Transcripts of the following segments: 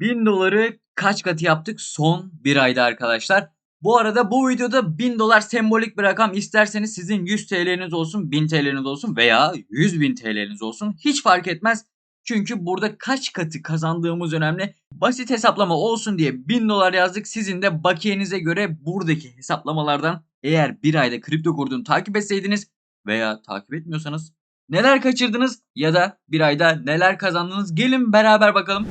1000 doları kaç katı yaptık son bir ayda arkadaşlar. Bu arada bu videoda 1000 dolar sembolik bir rakam isterseniz sizin 100 TL'niz olsun 1000 TL'niz olsun veya 100 bin TL'niz olsun hiç fark etmez. Çünkü burada kaç katı kazandığımız önemli. Basit hesaplama olsun diye 1000 dolar yazdık. Sizin de bakiyenize göre buradaki hesaplamalardan eğer bir ayda kripto kurduğunu takip etseydiniz veya takip etmiyorsanız neler kaçırdınız ya da bir ayda neler kazandınız gelin beraber bakalım.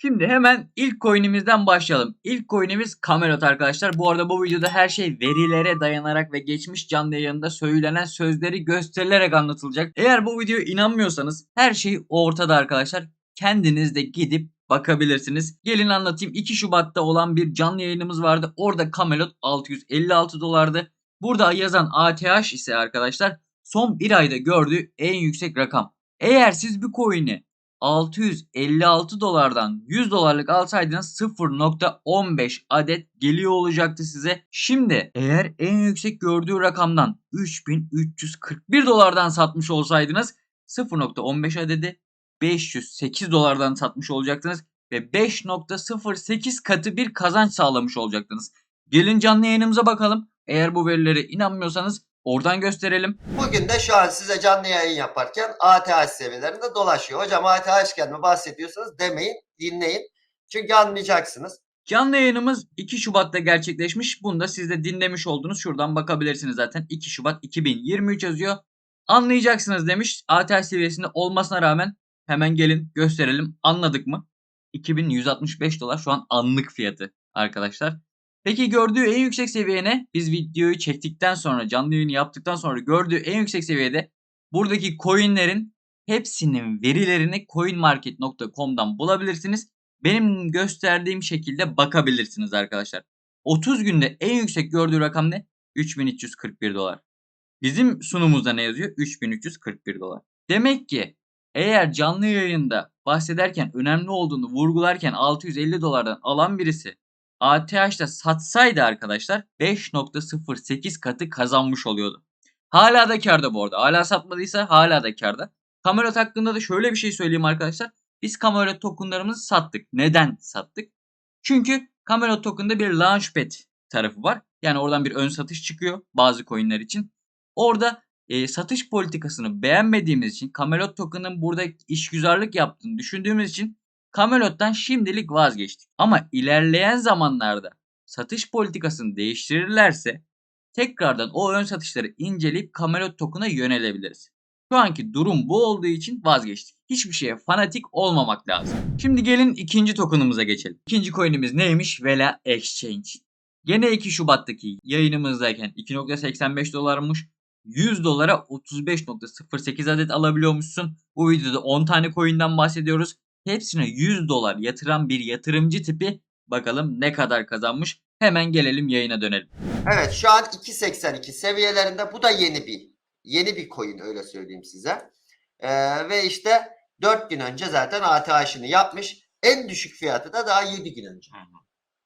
Şimdi hemen ilk coin'imizden başlayalım. İlk coin'imiz Camelot arkadaşlar. Bu arada bu videoda her şey verilere dayanarak ve geçmiş canlı yayında söylenen sözleri gösterilerek anlatılacak. Eğer bu videoya inanmıyorsanız her şey ortada arkadaşlar. Kendiniz de gidip bakabilirsiniz. Gelin anlatayım. 2 Şubat'ta olan bir canlı yayınımız vardı. Orada Camelot 656 dolardı. Burada yazan ATH ise arkadaşlar son bir ayda gördüğü en yüksek rakam. Eğer siz bir coin'i 656 dolardan 100 dolarlık alsaydınız 0.15 adet geliyor olacaktı size. Şimdi eğer en yüksek gördüğü rakamdan 3341 dolardan satmış olsaydınız 0.15 adedi 508 dolardan satmış olacaktınız ve 5.08 katı bir kazanç sağlamış olacaktınız. Gelin canlı yayınımıza bakalım. Eğer bu verilere inanmıyorsanız oradan gösterelim. Bugün de şu an size canlı yayın yaparken ATH seviyelerinde dolaşıyor. Hocam ATH'ken mi bahsediyorsanız demeyin, dinleyin. Çünkü anlayacaksınız. Canlı yayınımız 2 Şubat'ta gerçekleşmiş. Bunu da siz de dinlemiş oldunuz. Şuradan bakabilirsiniz zaten. 2 Şubat 2023 yazıyor. Anlayacaksınız demiş. ATH seviyesinde olmasına rağmen hemen gelin gösterelim. Anladık mı? 2165 dolar şu an anlık fiyatı arkadaşlar. Peki gördüğü en yüksek seviye ne? Biz videoyu çektikten sonra canlı yayını yaptıktan sonra gördüğü en yüksek seviyede buradaki coinlerin hepsinin verilerini coinmarket.com'dan bulabilirsiniz. Benim gösterdiğim şekilde bakabilirsiniz arkadaşlar. 30 günde en yüksek gördüğü rakam ne? 3341 dolar. Bizim sunumumuzda ne yazıyor? 3341 dolar. Demek ki eğer canlı yayında bahsederken önemli olduğunu vurgularken 650 dolardan alan birisi ATH'da satsaydı arkadaşlar 5.08 katı kazanmış oluyordu. Hala da karda bu arada. Hala satmadıysa hala da karda. Camelot hakkında da şöyle bir şey söyleyeyim arkadaşlar. Biz Camelot tokenlarımızı sattık. Neden sattık? Çünkü Camelot token'da bir launchpad tarafı var. Yani oradan bir ön satış çıkıyor bazı coinler için. Orada e, satış politikasını beğenmediğimiz için Camelot token'ın burada işgüzarlık yaptığını düşündüğümüz için Camelot'tan şimdilik vazgeçtik. Ama ilerleyen zamanlarda satış politikasını değiştirirlerse tekrardan o ön satışları inceleyip Camelot token'a yönelebiliriz. Şu anki durum bu olduğu için vazgeçtik. Hiçbir şeye fanatik olmamak lazım. Şimdi gelin ikinci token'ımıza geçelim. İkinci coin'imiz neymiş? Vela Exchange. Gene 2 Şubat'taki yayınımızdayken 2.85 dolarmış. 100 dolara 35.08 adet alabiliyormuşsun. Bu videoda 10 tane coin'den bahsediyoruz. Hepsine 100 dolar yatıran bir yatırımcı tipi bakalım ne kadar kazanmış. Hemen gelelim yayına dönelim. Evet şu an 2.82 seviyelerinde. Bu da yeni bir yeni bir coin öyle söyleyeyim size. Ee, ve işte 4 gün önce zaten ATH'ını yapmış. En düşük fiyatı da daha 7 gün önce.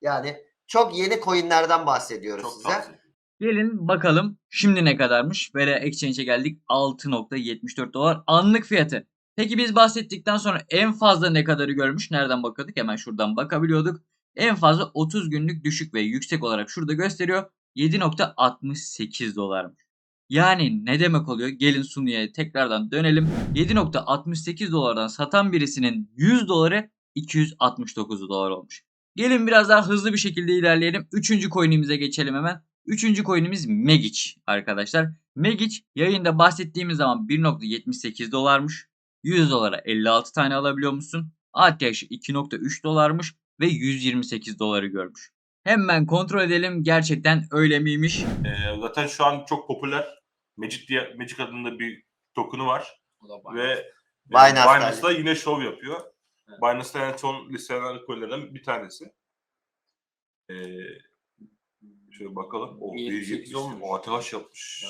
Yani çok yeni coinlerden bahsediyoruz Çok size. tavsiye. Gelin bakalım şimdi ne kadarmış. Böyle Exchange'e geldik 6.74 dolar anlık fiyatı. Peki biz bahsettikten sonra en fazla ne kadarı görmüş? Nereden bakıyorduk? Hemen şuradan bakabiliyorduk. En fazla 30 günlük düşük ve yüksek olarak şurada gösteriyor. 7.68 dolarmış. Yani ne demek oluyor? Gelin sunuya tekrardan dönelim. 7.68 dolardan satan birisinin 100 doları 269 dolar olmuş. Gelin biraz daha hızlı bir şekilde ilerleyelim. Üçüncü coin'imize geçelim hemen. Üçüncü coin'imiz Megic arkadaşlar. Megic yayında bahsettiğimiz zaman 1.78 dolarmış. 100 dolara 56 tane alabiliyormuşsun. ATH 2.3 dolarmış ve 128 doları görmüş. Hemen kontrol edelim gerçekten öyle miymiş? Ee, zaten şu an çok popüler. Magic diye Magic adında bir token'ı var ve e, Binance'da. Binance'da yine show yapıyor. Binance'da en son listelenen coinlerden bir tanesi. Ee, şöyle bakalım. O 1.78 1.70 olmuş. o ATH yapmış.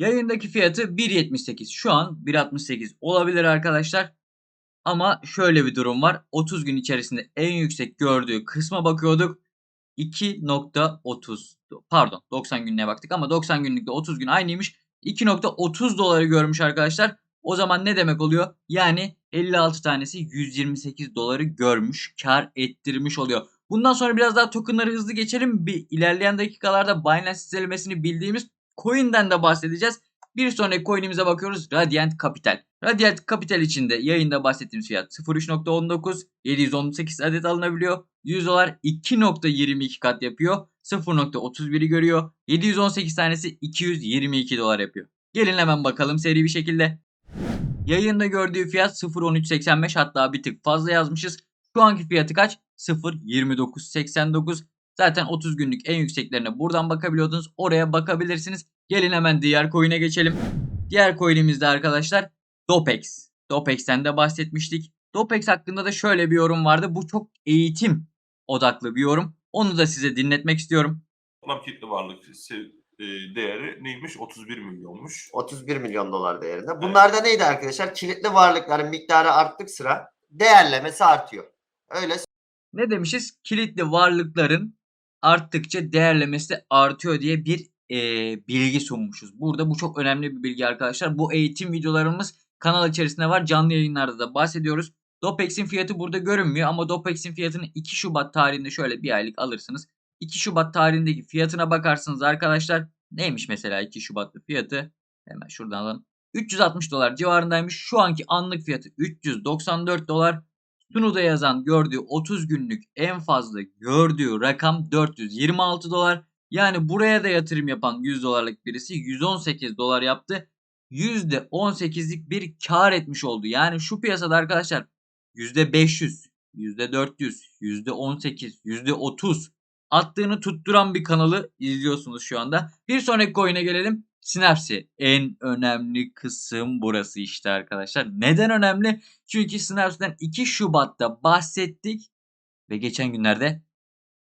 Yayındaki fiyatı 1.78 şu an 1.68 olabilir arkadaşlar. Ama şöyle bir durum var. 30 gün içerisinde en yüksek gördüğü kısma bakıyorduk. 2.30 pardon 90 gününe baktık ama 90 günlükte 30 gün aynıymış. 2.30 doları görmüş arkadaşlar. O zaman ne demek oluyor? Yani 56 tanesi 128 doları görmüş, kar ettirmiş oluyor. Bundan sonra biraz daha tokenları hızlı geçelim. Bir ilerleyen dakikalarda Binance sitelemesini bildiğimiz coin'den de bahsedeceğiz. Bir sonraki coin'imize bakıyoruz. Radiant Capital. Radiant Capital içinde yayında bahsettiğimiz fiyat 0.3.19 718 adet alınabiliyor. 100 dolar 2.22 kat yapıyor. 0.31'i görüyor. 718 tanesi 222 dolar yapıyor. Gelin hemen bakalım seri bir şekilde. Yayında gördüğü fiyat 0.1385 hatta bir tık fazla yazmışız. Şu anki fiyatı kaç? 0.2989. Zaten 30 günlük en yükseklerine buradan bakabiliyordunuz. Oraya bakabilirsiniz. Gelin hemen diğer coin'e geçelim. Diğer coin'imizde arkadaşlar Dopex. Dopex'ten de bahsetmiştik. Dopex hakkında da şöyle bir yorum vardı. Bu çok eğitim odaklı bir yorum. Onu da size dinletmek istiyorum. Toplam kitle varlık sev- e, değeri neymiş? 31 milyonmuş. 31 milyon dolar değerinde. Bunlar da neydi arkadaşlar? Kilitli varlıkların miktarı arttık sıra değerlemesi artıyor. Öyle Ne demişiz? Kilitli varlıkların arttıkça değerlemesi de artıyor diye bir eee, bilgi sunmuşuz. Burada bu çok önemli bir bilgi arkadaşlar. Bu eğitim videolarımız kanal içerisinde var. Canlı yayınlarda da bahsediyoruz. Dopex'in fiyatı burada görünmüyor ama Dopex'in fiyatını 2 Şubat tarihinde şöyle bir aylık alırsınız. 2 Şubat tarihindeki fiyatına bakarsınız arkadaşlar. Neymiş mesela 2 Şubat'ta fiyatı? Hemen şuradan alalım. 360 dolar civarındaymış. Şu anki anlık fiyatı 394 dolar. Sunu'da yazan gördüğü 30 günlük en fazla gördüğü rakam 426 dolar. Yani buraya da yatırım yapan 100 dolarlık birisi 118 dolar yaptı. %18'lik bir kar etmiş oldu. Yani şu piyasada arkadaşlar %500, %400, %18, %30 attığını tutturan bir kanalı izliyorsunuz şu anda. Bir sonraki coin'e gelelim. Synapse. En önemli kısım burası işte arkadaşlar. Neden önemli? Çünkü Synapse'den 2 Şubat'ta bahsettik ve geçen günlerde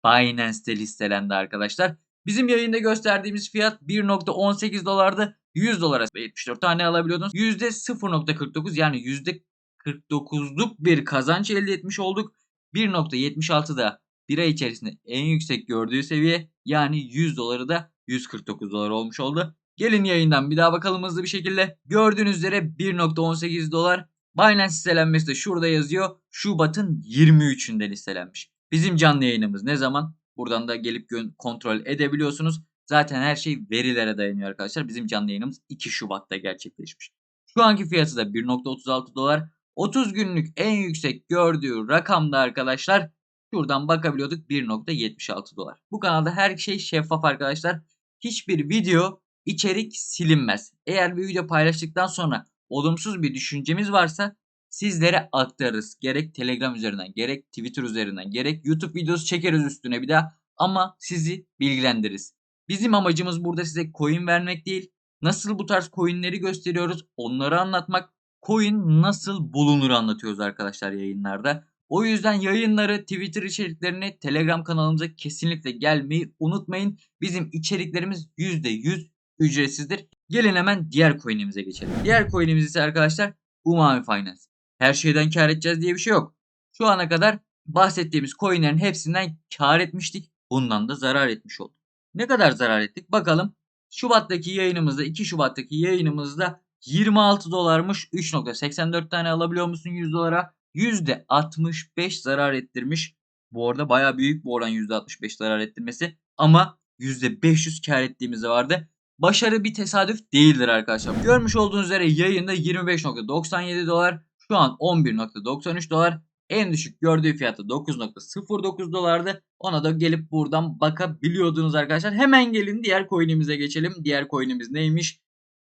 Binance'te listelendi arkadaşlar. Bizim yayında gösterdiğimiz fiyat 1.18 dolardı. 100 dolara 74 tane alabiliyordunuz. %0.49 yani %49'luk bir kazanç elde etmiş olduk. 1.76 da bir ay içerisinde en yüksek gördüğü seviye yani 100 doları da 149 dolar olmuş oldu. Gelin yayından bir daha bakalım hızlı bir şekilde. Gördüğünüz üzere 1.18 dolar. Binance listelenmesi de şurada yazıyor. Şubat'ın 23'ünde listelenmiş. Bizim canlı yayınımız ne zaman? Buradan da gelip gö- kontrol edebiliyorsunuz. Zaten her şey verilere dayanıyor arkadaşlar. Bizim canlı yayınımız 2 Şubat'ta gerçekleşmiş. Şu anki fiyatı da 1.36 dolar. 30 günlük en yüksek gördüğü rakamda arkadaşlar şuradan bakabiliyorduk 1.76 dolar. Bu kanalda her şey şeffaf arkadaşlar. Hiçbir video içerik silinmez. Eğer bir video paylaştıktan sonra olumsuz bir düşüncemiz varsa sizlere aktarırız. Gerek Telegram üzerinden, gerek Twitter üzerinden, gerek YouTube videosu çekeriz üstüne bir daha ama sizi bilgilendiririz. Bizim amacımız burada size coin vermek değil. Nasıl bu tarz coinleri gösteriyoruz, onları anlatmak. Coin nasıl bulunur anlatıyoruz arkadaşlar yayınlarda. O yüzden yayınları, Twitter içeriklerini Telegram kanalımıza kesinlikle gelmeyi unutmayın. Bizim içeriklerimiz %100 ücretsizdir. Gelin hemen diğer coin'imize geçelim. Diğer coin'imiz ise arkadaşlar Umami Finance. Her şeyden kar edeceğiz diye bir şey yok. Şu ana kadar bahsettiğimiz coinlerin hepsinden kar etmiştik. Bundan da zarar etmiş olduk. Ne kadar zarar ettik? Bakalım. Şubat'taki yayınımızda 2 Şubat'taki yayınımızda 26 dolarmış. 3.84 tane alabiliyor musun 100 dolara? %65 zarar ettirmiş. Bu arada baya büyük bu oran %65 zarar ettirmesi. Ama %500 kar ettiğimiz vardı. Başarı bir tesadüf değildir arkadaşlar. Görmüş olduğunuz üzere yayında 25.97 dolar. Şu an 11.93 dolar. En düşük gördüğü fiyatı 9.09 dolardı. Ona da gelip buradan bakabiliyordunuz arkadaşlar. Hemen gelin diğer coin'imize geçelim. Diğer coin'imiz neymiş?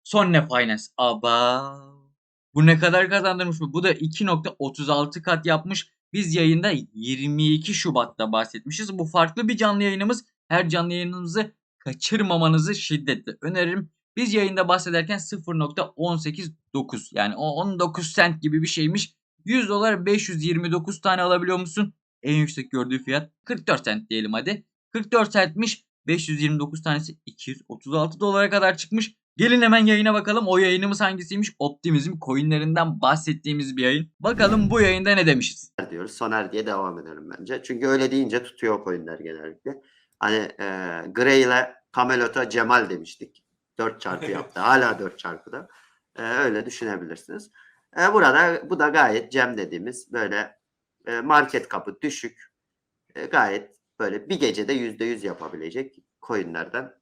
Sonne Finance. Aba. Bu ne kadar kazandırmış mı? Bu da 2.36 kat yapmış. Biz yayında 22 Şubat'ta bahsetmişiz. Bu farklı bir canlı yayınımız. Her canlı yayınımızı kaçırmamanızı şiddetle öneririm. Biz yayında bahsederken 0.189 yani o 19 cent gibi bir şeymiş. 100 dolar 529 tane alabiliyor musun? En yüksek gördüğü fiyat 44 cent diyelim hadi. 44 centmiş. 529 tanesi 236 dolara kadar çıkmış. Gelin hemen yayına bakalım. O yayınımız hangisiymiş? Optimizm coinlerinden bahsettiğimiz bir yayın. Bakalım bu yayında ne demişiz? diyoruz. Soner diye devam edelim bence. Çünkü öyle deyince tutuyor coinler genellikle. Hani e, Gray ile Camelot'a Cemal demiştik. 4 çarpı yaptı. Hala 4 çarpıda. Ee, öyle düşünebilirsiniz. Ee, burada bu da gayet Cem dediğimiz böyle e, market kapı düşük e, gayet böyle bir gecede %100 yapabilecek coinlerden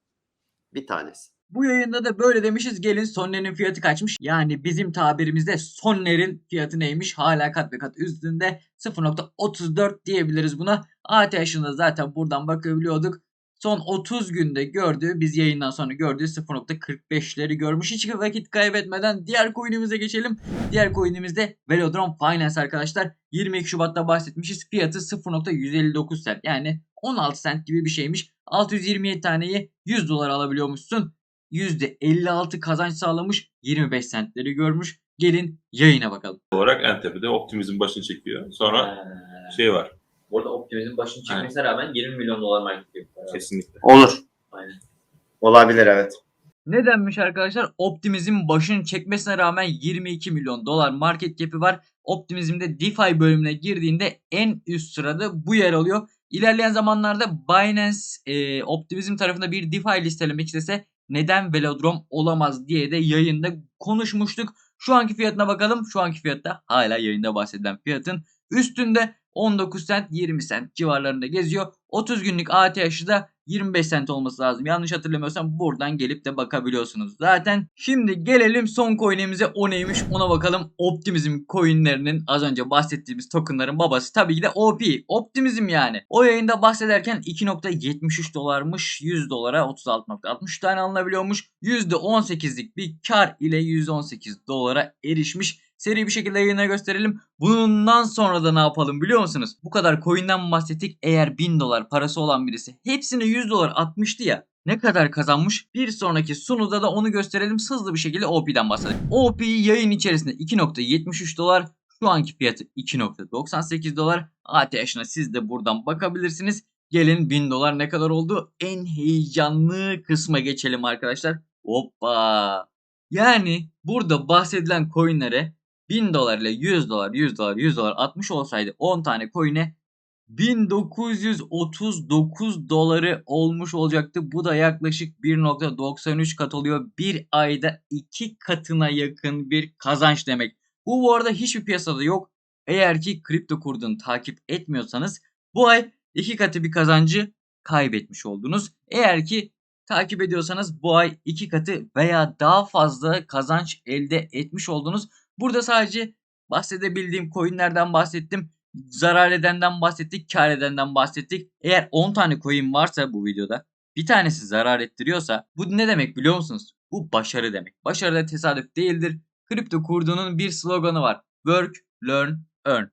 bir tanesi. Bu yayında da böyle demişiz. Gelin Sonner'in fiyatı kaçmış. Yani bizim tabirimizde Sonner'in fiyatı neymiş? Hala kat ve kat üstünde 0.34 diyebiliriz buna. ATH'ını da zaten buradan bakabiliyorduk. Son 30 günde gördüğü, biz yayından sonra gördüğü 0.45'leri görmüş. Hiç vakit kaybetmeden diğer coin'imize geçelim. Diğer coin'imiz de Velodrome Finance arkadaşlar. 22 Şubat'ta bahsetmişiz. Fiyatı 0.159 cent. Yani 16 cent gibi bir şeymiş. 627 taneyi 100 dolar alabiliyormuşsun. %56 kazanç sağlamış. 25 centleri görmüş. Gelin yayına bakalım. olarak en tepede optimizm başını çekiyor. Sonra şey var. Burada Optimizm'in başını çekmesine rağmen 20 milyon dolar market cap. var. Kesinlikle. Olur. Aynen. Olabilir evet. Nedenmiş arkadaşlar? Optimizm başını çekmesine rağmen 22 milyon dolar market cap'i var. Optimizm'de DeFi bölümüne girdiğinde en üst sırada bu yer alıyor. İlerleyen zamanlarda Binance e, Optimizm tarafında bir DeFi listelemek istese neden Velodrome olamaz diye de yayında konuşmuştuk. Şu anki fiyatına bakalım. Şu anki fiyatta hala yayında bahsedilen fiyatın üstünde 19 cent 20 cent civarlarında geziyor. 30 günlük ATH'ı da 25 cent olması lazım. Yanlış hatırlamıyorsam buradan gelip de bakabiliyorsunuz. Zaten şimdi gelelim son coin'imize o neymiş ona bakalım. Optimizm coin'lerinin az önce bahsettiğimiz tokenların babası tabii ki de OP. Optimizm yani. O yayında bahsederken 2.73 dolarmış 100 dolara 36.63 tane alınabiliyormuş. %18'lik bir kar ile %18 dolara erişmiş. Seri bir şekilde yayına gösterelim. Bundan sonra da ne yapalım biliyor musunuz? Bu kadar coin'den bahsettik. Eğer 1000 dolar parası olan birisi hepsine 100 dolar atmıştı ya. Ne kadar kazanmış? Bir sonraki sunuda da onu gösterelim. Hızlı bir şekilde OP'den bahsedelim. OP yayın içerisinde 2.73 dolar. Şu anki fiyatı 2.98 dolar. ATH'ına siz de buradan bakabilirsiniz. Gelin 1000 dolar ne kadar oldu? En heyecanlı kısma geçelim arkadaşlar. Hoppa. Yani burada bahsedilen coinlere 1000 dolar ile 100 dolar, 100 dolar, 100 dolar atmış olsaydı 10 tane coin'e 1939 doları olmuş olacaktı. Bu da yaklaşık 1.93 kat oluyor. Bir ayda iki katına yakın bir kazanç demek. Bu bu arada hiçbir piyasada yok. Eğer ki kripto kurduğunu takip etmiyorsanız bu ay iki katı bir kazancı kaybetmiş oldunuz. Eğer ki takip ediyorsanız bu ay iki katı veya daha fazla kazanç elde etmiş oldunuz. Burada sadece bahsedebildiğim coinlerden bahsettim. Zarar edenden bahsettik, kar edenden bahsettik. Eğer 10 tane coin varsa bu videoda bir tanesi zarar ettiriyorsa bu ne demek biliyor musunuz? Bu başarı demek. Başarı da tesadüf değildir. Kripto kurduğunun bir sloganı var. Work, learn, earn.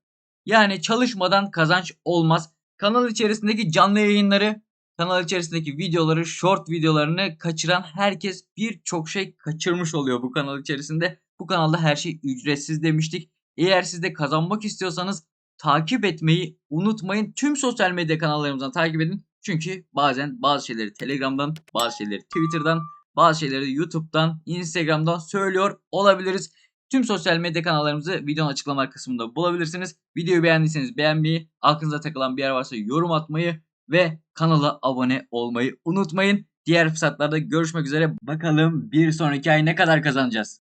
Yani çalışmadan kazanç olmaz. Kanal içerisindeki canlı yayınları, kanal içerisindeki videoları, short videolarını kaçıran herkes birçok şey kaçırmış oluyor bu kanal içerisinde. Bu kanalda her şey ücretsiz demiştik. Eğer siz de kazanmak istiyorsanız takip etmeyi unutmayın. Tüm sosyal medya kanallarımızdan takip edin. Çünkü bazen bazı şeyleri Telegram'dan, bazı şeyleri Twitter'dan, bazı şeyleri YouTube'dan, Instagram'dan söylüyor olabiliriz. Tüm sosyal medya kanallarımızı videonun açıklama kısmında bulabilirsiniz. Videoyu beğendiyseniz beğenmeyi, aklınıza takılan bir yer varsa yorum atmayı ve kanala abone olmayı unutmayın. Diğer fırsatlarda görüşmek üzere. Bakalım bir sonraki ay ne kadar kazanacağız.